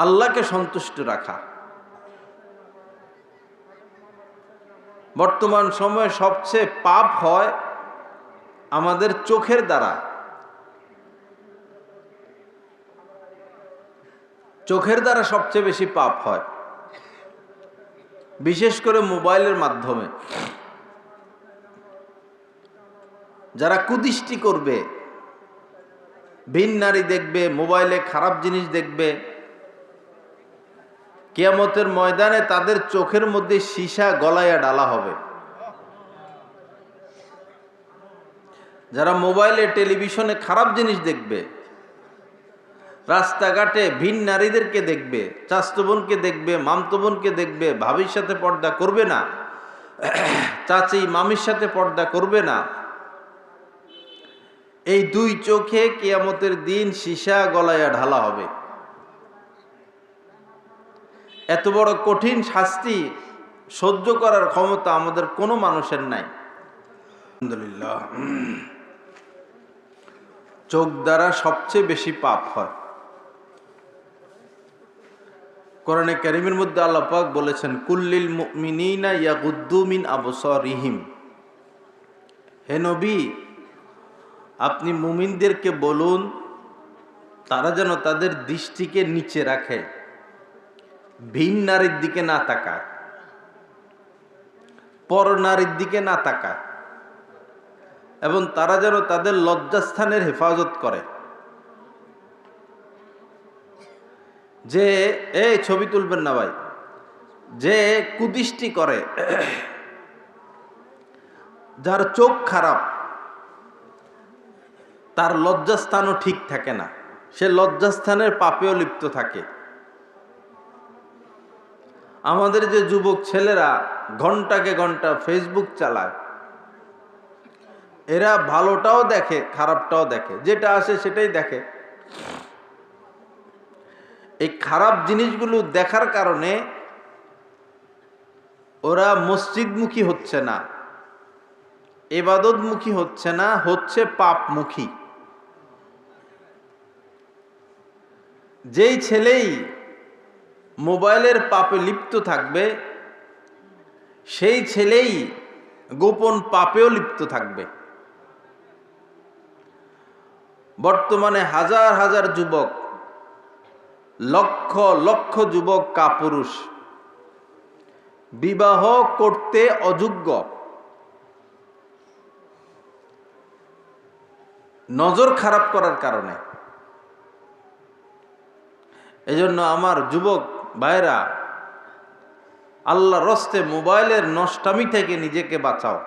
আল্লাহকে সন্তুষ্ট রাখা। বর্তমান সময়ে সবচেয়ে পাপ হয় আমাদের চোখের দ্বারা। চোখের দ্বারা সবচেয়ে বেশি পাপ হয়। বিশেষ করে মোবাইলের মাধ্যমে। যারা কুদৃষ্টি করবে, ভিন নারী দেখবে, মোবাইলে খারাপ জিনিস দেখবে কেয়ামতের ময়দানে তাদের চোখের মধ্যে সীসা গলাইয়া ডালা হবে। যারা মোবাইলে, টেলিভিশনে খারাপ জিনিস দেখবে, রাস্তাঘাটে ভিন নারীদেরকে দেখবে চাস্তবনকে দেখবে, মামতবনকে দেখবে, ভাবির সাথে পর্দা করবে না, চাচি মামির সাথে পর্দা করবে না, এই দুই চোখে কিয়ামতের দিন সীসা গলাইয়া ঢালা হবে। এত বড় কঠিন শাস্তি সহ্য করার ক্ষমতা আমাদের কোনো মানুষের নাই। আলহামদুলিল্লাহ। চোখ দ্বারা সবচেয়ে বেশি পাপ হয়। কোরআনে কারিমের মধ্যে আল্লাহ পাক বলেছেন কুল্লিল মিন আবসারিহিম। হে নবী, আপনি মুমিনদেরকে বলুন, তারা যেন তাদের দৃষ্টিকে নিচে রাখে। ভিন নারীর দিকে না তাকায় পর নারীর দিকে না তাকায় এবং তারা যেন তাদের লজ্জাস্থানের হেফাজত করে। যে, এই ছবি তুলবেন না ভাই, যে কুদৃষ্টি করে, যার চোখ খারাপ, তার লজ্জাস্থানও ঠিক থাকে না। সে লজ্জাস্থানের পাপেও লিপ্ত থাকে। আমাদের যে যুবক ছেলেরা ঘন্টাকে ঘণ্টা ফেসবুক চালায়, এরা ভালোটাও দেখে, খারাপটাও দেখে, যেটা আসে সেটাই দেখে। এই খারাপ জিনিসগুলো দেখার কারণে ওরা মসজিদমুখী হচ্ছে না, এবাদতমুখী হচ্ছে না, হচ্ছে পাপমুখী। যেই ছেলেই মোবাইলের পাপে লিপ্ত থাকবে, সেই ছেলেই গোপন পাপেও লিপ্ত থাকবে। বর্তমানে হাজার হাজার যুবক, লক্ষ লক্ষ যুবক কাপুরুষ। বিবাহ করতে অযোগ্য। নজর খারাপ করার কারণে। এজন্য আমার যুবক ভাইরা আল্লাহ রস্তে মোবাইলের নষ্টামি থেকে নিজেকে বাঁচাও।